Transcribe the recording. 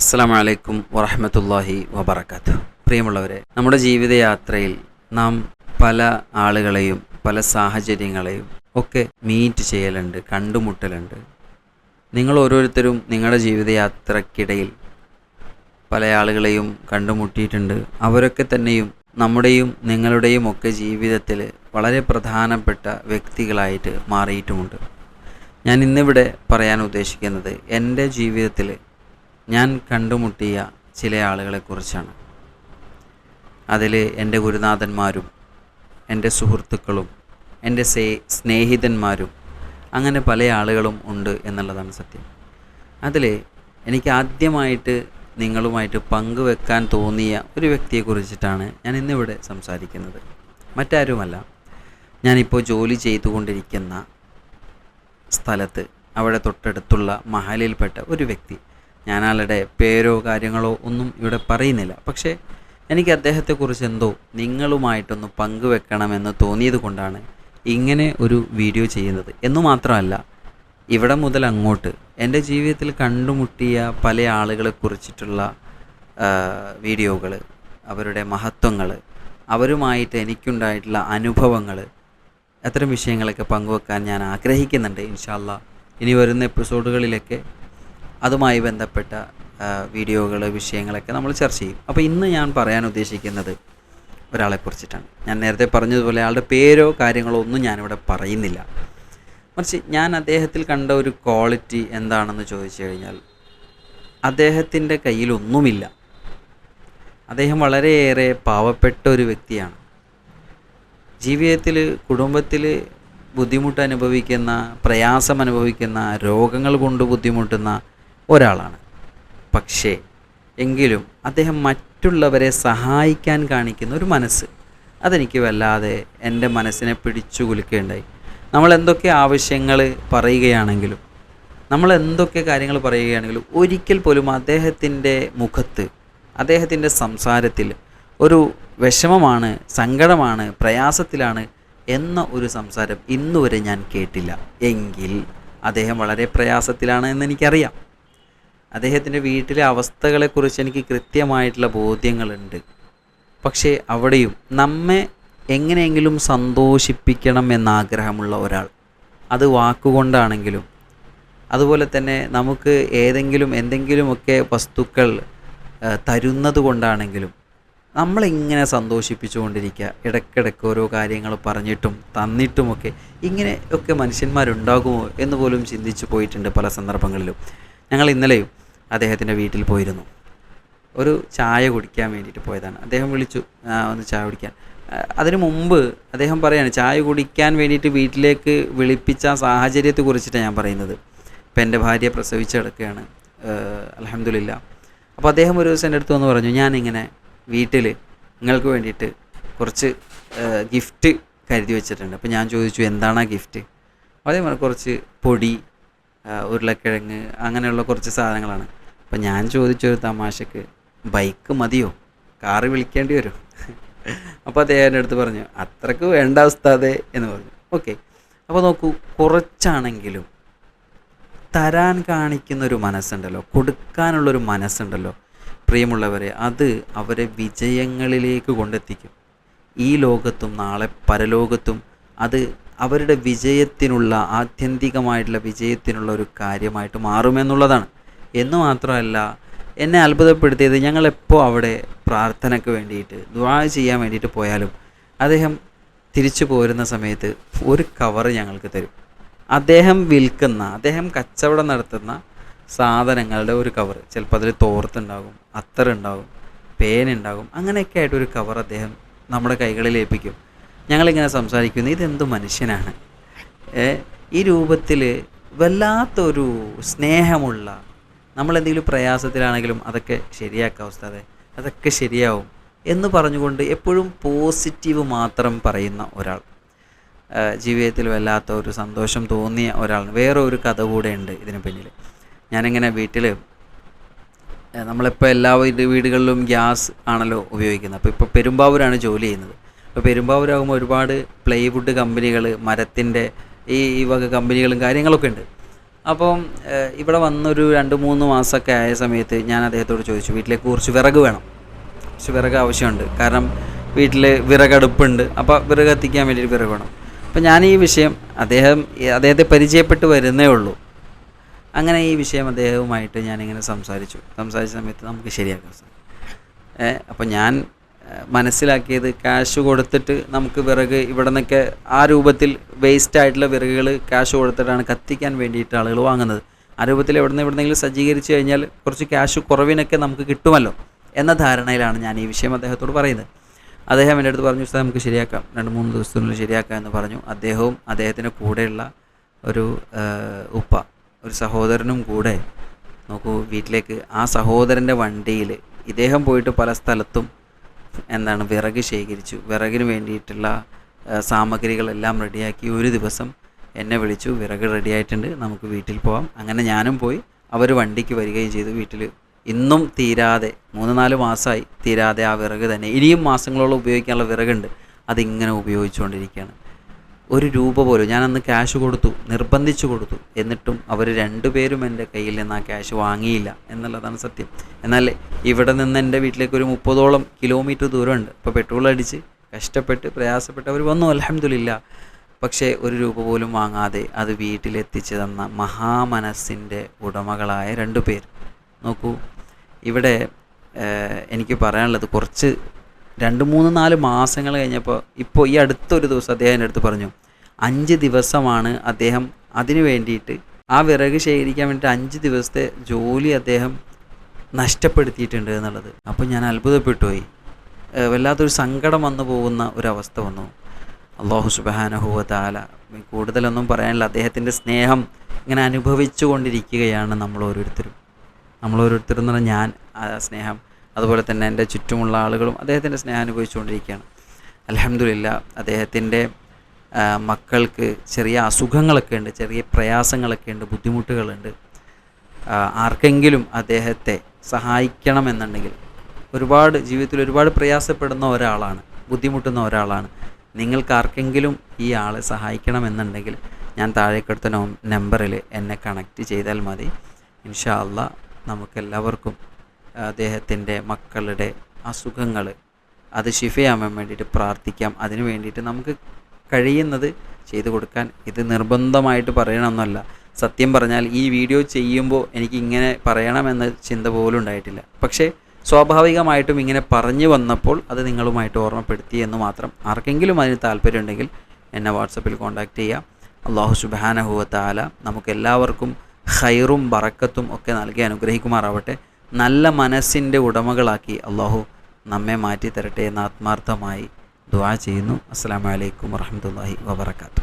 അസ്സാം വലൈക്കും വറഹമത്തല്ലാഹി വബർക്കാത്തു പ്രിയമുള്ളവരെ നമ്മുടെ ജീവിതയാത്രയിൽ നാം പല ആളുകളെയും പല സാഹചര്യങ്ങളെയും ഒക്കെ മീറ്റ് ചെയ്യലുണ്ട് കണ്ടുമുട്ടലുണ്ട്. നിങ്ങൾ ഓരോരുത്തരും നിങ്ങളുടെ ജീവിതയാത്രക്കിടയിൽ പല ആളുകളെയും കണ്ടുമുട്ടിയിട്ടുണ്ട്. അവരൊക്കെ തന്നെയും നമ്മുടെയും നിങ്ങളുടെയും ഒക്കെ ജീവിതത്തിൽ വളരെ പ്രധാനപ്പെട്ട വ്യക്തികളായിട്ട് മാറിയിട്ടുമുണ്ട്. ഞാൻ ഇന്നിവിടെ പറയാൻ ഉദ്ദേശിക്കുന്നത് എന്റെ ജീവിതത്തിൽ ഞാൻ കണ്ടുമുട്ടിയ ചില ആളുകളെക്കുറിച്ചാണ്. അതിൽ എന്റെ ഗുരുനാഥന്മാരും എന്റെ സുഹൃത്തുക്കളും എന്റെ സേ സ്നേഹിതന്മാരും അങ്ങനെ പല ആളുകളും ഉണ്ട് എന്നുള്ളതാണ് സത്യം. അതിൽ എനിക്ക് ആദ്യമായിട്ട് നിങ്ങളുമായിട്ട് പങ്കുവെക്കാൻ തോന്നിയ ഒരു വ്യക്തിയെക്കുറിച്ചിട്ടാണ് ഞാൻ ഇന്നിവിടെ സംസാരിക്കുന്നത്. മറ്റാരുമല്ല. ഞാനിപ്പോൾ ജോലി ചെയ്തുകൊണ്ടിരിക്കുന്ന സ്ഥലത്ത് അവിടെ തൊട്ടടുത്തുള്ള മഹലിൽപ്പെട്ട ഒരു വ്യക്തി. ഞാൻ ആളുടെ പേരോ കാര്യങ്ങളോ ഒന്നും ഇവിടെ പറയുന്നില്ല. പക്ഷേ എനിക്ക് അദ്ദേഹത്തെക്കുറിച്ച് എന്തോ നിങ്ങളുമായിട്ടൊന്ന് പങ്കുവെക്കണമെന്ന് തോന്നിയത് കൊണ്ടാണ് ഇങ്ങനെ ഒരു വീഡിയോ ചെയ്യുന്നത്. എന്നു മാത്രമല്ല ഇവിടെ മുതൽ അങ്ങോട്ട് എന്റെ ജീവിതത്തിൽ കണ്ടുമുട്ടിയ പല ആളുകളെ കുറിച്ചിട്ടുള്ള വീഡിയോകൾ അവരുടെ മഹത്വങ്ങൾ അവരുമായിട്ട് എനിക്കുണ്ടായിട്ടുള്ള അനുഭവങ്ങൾ അത്തരം വിഷയങ്ങളൊക്കെ പങ്കുവെക്കാൻ ഞാൻ ആഗ്രഹിക്കുന്നുണ്ട്. ഇൻഷാല്ല ഇനി വരുന്ന എപ്പിസോഡുകളിലൊക്കെ അതുമായി ബന്ധപ്പെട്ട വീഡിയോകൾ വിഷയങ്ങളൊക്കെ നമ്മൾ ചർച്ച ചെയ്യും. അപ്പോൾ ഇന്ന് ഞാൻ പറയാൻ ഉദ്ദേശിക്കുന്നത് ഒരാളെക്കുറിച്ചിട്ടാണ് ഞാൻ നേരത്തെ പറഞ്ഞതുപോലെ അയാളുടെ പേരോ കാര്യങ്ങളോ ഒന്നും ഞാനിവിടെ പറയുന്നില്ല. മറിച്ച് ഞാൻ അദ്ദേഹത്തിൽ കണ്ട ഒരു ക്വാളിറ്റി എന്താണെന്ന് ചോദിച്ചു കഴിഞ്ഞാൽ അദ്ദേഹത്തിന്റെ കയ്യിലൊന്നുമില്ല. അദ്ദേഹം വളരെയേറെ പാവപ്പെട്ട ഒരു വ്യക്തിയാണ്. ജീവിതത്തിൽ കുടുംബത്തിൽ ബുദ്ധിമുട്ട് അനുഭവിക്കുന്ന പ്രയാസം അനുഭവിക്കുന്ന രോഗങ്ങൾ കൊണ്ട് ബുദ്ധിമുട്ടുന്ന ഒരാളാണ്. പക്ഷേ എങ്കിലും അദ്ദേഹം മറ്റുള്ളവരെ സഹായിക്കാൻ കാണിക്കുന്ന ഒരു മനസ്സ്. അതെനിക്ക് വല്ലാതെ എന്റെ മനസ്സിനെ പിടിച്ചു കുലുക്കുകയുണ്ടായി. നമ്മൾ എന്തൊക്കെ ആവശ്യങ്ങൾ പറയുകയാണെങ്കിലും നമ്മൾ എന്തൊക്കെ കാര്യങ്ങൾ പറയുകയാണെങ്കിലും ഒരിക്കൽ പോലും അദ്ദേഹത്തിന്റെ മുഖത്ത് അദ്ദേഹത്തിന്റെ സംസാരത്തിൽ ഒരു വിഷമമാണ് സങ്കടമാണ് പ്രയാസത്തിലാണ് എന്ന ഒരു സംസാരം ഇന്നുവരെ ഞാൻ കേട്ടില്ല. എങ്കിൽ അദ്ദേഹം വളരെ പ്രയാസത്തിലാണ് എന്ന് എനിക്കറിയാം. അദ്ദേഹത്തിന്റെ വീട്ടിലെ അവസ്ഥകളെക്കുറിച്ച് എനിക്ക് കൃത്യമായിട്ടുള്ള ബോധ്യങ്ങളുണ്ട്. പക്ഷേ അവിടെയും നമ്മെ എങ്ങനെയെങ്കിലും സന്തോഷിപ്പിക്കണം എന്നാഗ്രഹമുള്ള ഒരാൾ. അത് വാക്കുകൊണ്ടാണെങ്കിലും അതുപോലെ തന്നെ നമുക്ക് ഏതെങ്കിലും എന്തെങ്കിലുമൊക്കെ വസ്തുക്കൾ തരുന്നത് കൊണ്ടാണെങ്കിലും നമ്മളിങ്ങനെ സന്തോഷിപ്പിച്ചുകൊണ്ടിരിക്കുക. ഇടയ്ക്കിടയ്ക്ക് ഓരോ കാര്യങ്ങൾ പറഞ്ഞിട്ടും തന്നിട്ടുമൊക്കെ ഇങ്ങനെ ഒക്കെ മനുഷ്യന്മാരുണ്ടാകുമോ എന്ന് പോലും ചിന്തിച്ചു പോയിട്ടുണ്ട് പല സന്ദർഭങ്ങളിലും. ഞങ്ങൾ ഇന്നലെയും അദ്ദേഹത്തിന്റെ വീട്ടിൽ പോയിരുന്നു. ഒരു ചായ കുടിക്കാൻ വേണ്ടിയിട്ട് പോയതാണ്. അദ്ദേഹം വിളിച്ചു ഒന്ന് ചായ കുടിക്കാൻ. അതിനു മുമ്പ് അദ്ദേഹം പറയാണ് ചായ കുടിക്കാൻ വേണ്ടിയിട്ട് വീട്ടിലേക്ക് വിളിപ്പിച്ച സാഹചര്യത്തെ കുറിച്ചിട്ടാണ് ഞാൻ പറയുന്നത്. ഇപ്പം എന്റെ ഭാര്യ പ്രസവിച്ചെടുക്കുകയാണ് അലഹമില്ല അപ്പോൾ അദ്ദേഹം ഒരു ദിവസം എന്റെ അടുത്ത് വന്ന് പറഞ്ഞു ഞാനിങ്ങനെ വീട്ടിൽ നിങ്ങൾക്ക് വേണ്ടിയിട്ട് കുറച്ച് ഗിഫ്റ്റ് കരുതി വെച്ചിട്ടുണ്ട്. അപ്പോൾ ഞാൻ ചോദിച്ചു എന്താണ് ആ ഗിഫ്റ്റ് അതേപോലെ കുറച്ച് പൊടി ഉരുളക്കിഴങ്ങ് അങ്ങനെയുള്ള കുറച്ച് സാധനങ്ങളാണ്. അപ്പോൾ ഞാൻ ചോദിച്ചൊരു തമാശക്ക് ബൈക്ക് മതിയോ? കാറ് വിളിക്കേണ്ടി വരും. അപ്പോൾ അദ്ദേഹം എന്റെ അടുത്ത് പറഞ്ഞു അത്രയ്ക്ക് വേണ്ട ഉസ്താദേ എന്ന് പറഞ്ഞു. ഓക്കെ. അപ്പോൾ നോക്കൂ കുറച്ചാണെങ്കിലും തരാൻ കാണിക്കുന്നൊരു മനസ്സുണ്ടല്ലോ കൊടുക്കാനുള്ളൊരു മനസ്സുണ്ടല്ലോ പ്രിയമുള്ളവരെ അത് അവരെ വിജയങ്ങളിലേക്ക് കൊണ്ടെത്തിക്കും. ഈ ലോകത്തും നാളെ പരലോകത്തും അത് അവരുടെ വിജയത്തിനുള്ള ആത്യന്തികമായിട്ടുള്ള വിജയത്തിനുള്ള ഒരു കാര്യമായിട്ട് മാറുമെന്നുള്ളതാണ്. എന്ന് മാത്രമല്ല എന്നെ അത്ഭുതപ്പെടുത്തിയത് ഞങ്ങളെപ്പോൾ അവിടെ പ്രാർത്ഥനയ്ക്ക് വേണ്ടിയിട്ട് ദ്വാ ചെയ്യാൻ വേണ്ടിയിട്ട് പോയാലും അദ്ദേഹം തിരിച്ചു പോരുന്ന സമയത്ത് ഒരു കവർ ഞങ്ങൾക്ക് തരും. അദ്ദേഹം വിൽക്കുന്ന അദ്ദേഹം കച്ചവടം നടത്തുന്ന സാധനങ്ങളുടെ ഒരു കവർ ചിലപ്പോൾ അതിൽ തോർത്തുണ്ടാകും അത്തറുണ്ടാകും പേനുണ്ടാകും അങ്ങനെയൊക്കെ ആയിട്ട് ഒരു കവർ അദ്ദേഹം നമ്മുടെ കൈകളിൽ ഏൽപ്പിക്കും. ഞങ്ങളിങ്ങനെ സംസാരിക്കുന്നു ഇതെന്ത് മനുഷ്യനാണ്? ഈ രൂപത്തിൽ വല്ലാത്തൊരു സ്നേഹമുള്ള നമ്മളെന്തെങ്കിലും പ്രയാസത്തിലാണെങ്കിലും അതൊക്കെ ശരിയാക്കാം ഉസ്താദെ അതൊക്കെ ശരിയാവും എന്ന് പറഞ്ഞുകൊണ്ട് എപ്പോഴും പോസിറ്റീവ് മാത്രം പറയുന്ന ഒരാൾ. ജീവിതത്തിൽ വല്ലാത്ത ഒരു സന്തോഷം തോന്നിയ ഒരാൾ. വേറെ ഒരു കഥ കൂടെ ഉണ്ട് ഇതിന് പിന്നിൽ. ഞാനിങ്ങനെ വീട്ടിൽ നമ്മളിപ്പോൾ എല്ലാ വീടുകളിലും ഗ്യാസ് ആണല്ലോ ഉപയോഗിക്കുന്നത്. അപ്പോൾ ഇപ്പോൾ പെരുമ്പാവൂരാണ് ജോലി ചെയ്യുന്നത്. അപ്പോൾ പെരുമ്പാവൂരാകുമ്പോൾ ഒരുപാട് പ്ലൈവുഡ് കമ്പനികൾ മരത്തിന്റെ ഈ വക കമ്പനികളും കാര്യങ്ങളൊക്കെ ഉണ്ട്. അപ്പം ഇവിടെ വന്നൊരു രണ്ട് മൂന്ന് മാസമൊക്കെ ആയ സമയത്ത് ഞാൻ അദ്ദേഹത്തോട് ചോദിച്ചു വീട്ടിലേക്ക് കുറച്ച് വിറക് വേണം. കുറച്ച് വിറക് ആവശ്യമുണ്ട്. കാരണം വീട്ടിൽ വിറകടുപ്പുണ്ട് അപ്പോൾ വിറക് കത്തിക്കാൻ വേണ്ടിയിട്ട് വിറക് വേണം. അപ്പം ഞാൻ ഈ വിഷയം അദ്ദേഹം അദ്ദേഹത്തെ പരിചയപ്പെട്ട് വരുന്നേ ഉള്ളൂ. അങ്ങനെ ഈ വിഷയം അദ്ദേഹവുമായിട്ട് ഞാനിങ്ങനെ സംസാരിച്ചു. സംസാരിച്ച സമയത്ത് നമുക്ക് ശരിയാക്കാം സാർ. അപ്പോൾ ഞാൻ മനസ്സിലാക്കിയത് ക്യാഷ് കൊടുത്തിട്ട് നമുക്ക് വിറക് ഇവിടെ നിന്നൊക്കെ ആ രൂപത്തിൽ വേസ്റ്റ് ആയിട്ടുള്ള വിറകുകൾ ക്യാഷ് കൊടുത്തിട്ടാണ് കത്തിക്കാൻ വേണ്ടിയിട്ട് ആളുകൾ വാങ്ങുന്നത്. ആ രൂപത്തിൽ എവിടെ നിന്ന് എവിടെന്നെങ്കിലും സജ്ജീകരിച്ച് കഴിഞ്ഞാൽ കുറച്ച് ക്യാഷ് കുറവിനൊക്കെ നമുക്ക് കിട്ടുമല്ലോ എന്ന ധാരണയിലാണ് ഞാൻ ഈ വിഷയം അദ്ദേഹത്തോട് പറയുന്നത്. അദ്ദേഹം എന്റെ അടുത്ത് പറഞ്ഞു "ഉസ്താദ് നമുക്ക് ശരിയാക്കാം. രണ്ട് മൂന്ന് ദിവസത്തിനുള്ളിൽ ശരിയാക്കാം എന്ന് പറഞ്ഞു. അദ്ദേഹവും അദ്ദേഹത്തിന്റെ കൂടെയുള്ള ഒരു ഉപ്പ ഒരു സഹോദരനും കൂടെ നോക്കൂ വീട്ടിലേക്ക് ആ സഹോദരന്റെ വണ്ടിയിൽ ഇദ്ദേഹം പോയിട്ട് പല സ്ഥലത്തും എന്താണ് വിറക് ശേഖരിച്ചു. വിറകിന് വേണ്ടിയിട്ടുള്ള സാമഗ്രികളെല്ലാം റെഡിയാക്കി ഒരു ദിവസം എന്നെ വിളിച്ചു. വിറക് റെഡിയായിട്ടുണ്ട്. നമുക്ക് വീട്ടിൽ പോവാം. അങ്ങനെ ഞാനും പോയി. അവർ വണ്ടിക്ക് വരികയും ചെയ്തു വീട്ടിൽ ഇന്നും തീരാതെ മൂന്ന് നാല് മാസമായി തീരാതെ ആ വിറക് തന്നെ. ഇനിയും മാസങ്ങളോളം ഉപയോഗിക്കാനുള്ള വിറകുണ്ട്. അതിങ്ങനെ ഉപയോഗിച്ചുകൊണ്ടിരിക്കുകയാണ്. ഒരു രൂപ പോലും ഞാൻ അന്ന് ക്യാഷ് കൊടുത്തു നിർബന്ധിച്ചു കൊടുത്തു. എന്നിട്ടും അവർ രണ്ടുപേരും എന്റെ കയ്യിൽ നിന്ന് ആ ക്യാഷ് വാങ്ങിയില്ല എന്നുള്ളതാണ് സത്യം. എന്നാൽ ഇവിടെ നിന്ന് എന്റെ വീട്ടിലേക്ക് ഒരു മുപ്പതോളം കിലോമീറ്റർ ദൂരമുണ്ട്. ഇപ്പോൾ പെട്രോൾ അടിച്ച് കഷ്ടപ്പെട്ട് പ്രയാസപ്പെട്ട് അവർ വന്നു അലഹമില്ല പക്ഷേ ഒരു രൂപ പോലും വാങ്ങാതെ അത് വീട്ടിലെത്തിച്ച് തന്ന മഹാമനസ്സിന്റെ ഉടമകളായ രണ്ടു പേർ. നോക്കൂ ഇവിടെ എനിക്ക് പറയാനുള്ളത് കുറച്ച് രണ്ട് മൂന്ന് നാല് മാസങ്ങൾ കഴിഞ്ഞപ്പോൾ ഇപ്പോൾ ഈ അടുത്തൊരു ദിവസം അദ്ദേഹം എന്റെ അടുത്ത് പറഞ്ഞു അഞ്ച് ദിവസമാണ് അദ്ദേഹം അതിന് വേണ്ടിയിട്ട് ആ വിറക് ശേഖരിക്കാൻ വേണ്ടിയിട്ട് അഞ്ച് ദിവസത്തെ ജോലി അദ്ദേഹം നഷ്ടപ്പെടുത്തിയിട്ടുണ്ട് എന്നുള്ളത്. അപ്പോൾ ഞാൻ അത്ഭുതപ്പെട്ടുപോയി വല്ലാത്തൊരു സങ്കടം വന്നു പോകുന്ന ഒരവസ്ഥ വന്നു. അള്ളാഹു സുബാനഹുവല താല കൂടുതലൊന്നും പറയാനില്ല. അദ്ദേഹത്തിന്റെ സ്നേഹം ഇങ്ങനെ അനുഭവിച്ചു കൊണ്ടിരിക്കുകയാണ് നമ്മൾ ഓരോരുത്തരും. നമ്മൾ ഓരോരുത്തരും എന്ന് പറഞ്ഞാൽ ഞാൻ ആ സ്നേഹം അതുപോലെ തന്നെ എന്റെ ചുറ്റുമുള്ള ആളുകളും അദ്ദേഹത്തിന്റെ സ്നേഹം അനുഭവിച്ചുകൊണ്ടിരിക്കുകയാണ്. അലഹമില്ല അദ്ദേഹത്തിന്റെ മക്കൾക്ക് ചെറിയ അസുഖങ്ങളൊക്കെ ഉണ്ട് ചെറിയ പ്രയാസങ്ങളൊക്കെ ഉണ്ട് ബുദ്ധിമുട്ടുകളുണ്ട്. ആർക്കെങ്കിലും അദ്ദേഹത്തെ സഹായിക്കണമെന്നുണ്ടെങ്കിൽ ഒരുപാട് ജീവിതത്തിൽ ഒരുപാട് പ്രയാസപ്പെടുന്ന ഒരാളാണ് ബുദ്ധിമുട്ടുന്ന ഒരാളാണ്. നിങ്ങൾക്ക് ആർക്കെങ്കിലും ഈ ആളെ സഹായിക്കണമെന്നുണ്ടെങ്കിൽ ഞാൻ താഴേക്കെടുത്ത നമ്പറിൽ എന്നെ കണക്റ്റ് ചെയ്താൽ മതി. ഇൻഷാ അള്ളാ നമുക്കെല്ലാവർക്കും അദ്ദേഹത്തിന്റെ മക്കളുടെ അസുഖങ്ങൾ. അത് ശിഫയാവാൻ വേണ്ടിയിട്ട് പ്രാർത്ഥിക്കാം. അതിന് വേണ്ടിയിട്ട് നമുക്ക് കഴിയുന്നത് ചെയ്തു കൊടുക്കാൻ ഇത് നിർബന്ധമായിട്ട് പറയണമെന്നല്ല. സത്യം പറഞ്ഞാൽ ഈ വീഡിയോ ചെയ്യുമ്പോൾ എനിക്ക് ഇങ്ങനെ പറയണമെന്ന ചിന്ത പോലും ഉണ്ടായിട്ടില്ല. പക്ഷേ സ്വാഭാവികമായിട്ടും ഇങ്ങനെ പറഞ്ഞു വന്നപ്പോൾ അത് നിങ്ങളുമായിട്ട് ഓർമ്മപ്പെടുത്തി എന്ന് മാത്രം ആർക്കെങ്കിലും അതിന് താല്പര്യമുണ്ടെങ്കിൽ എന്നെ വാട്സപ്പിൽ കോൺടാക്റ്റ് ചെയ്യാം. അള്ളാഹു സുബാനഹുവത്താല നമുക്കെല്ലാവർക്കും ഖൈറും ബറക്കത്തും ഒക്കെ നൽകി അനുഗ്രഹിക്കുമാറാവട്ടെ. നല്ല മനസ്സിന്റെ ഉടമകളാക്കി അള്ളാഹു നമ്മെ മാറ്റി തരട്ടെ എന്ന് ആത്മാർത്ഥമായി ദുവാ ചെയ്യുന്നു. അസ്സാം വലൈക്കും വറഹമത്തല്ലാഹി വബർക്കാത്തു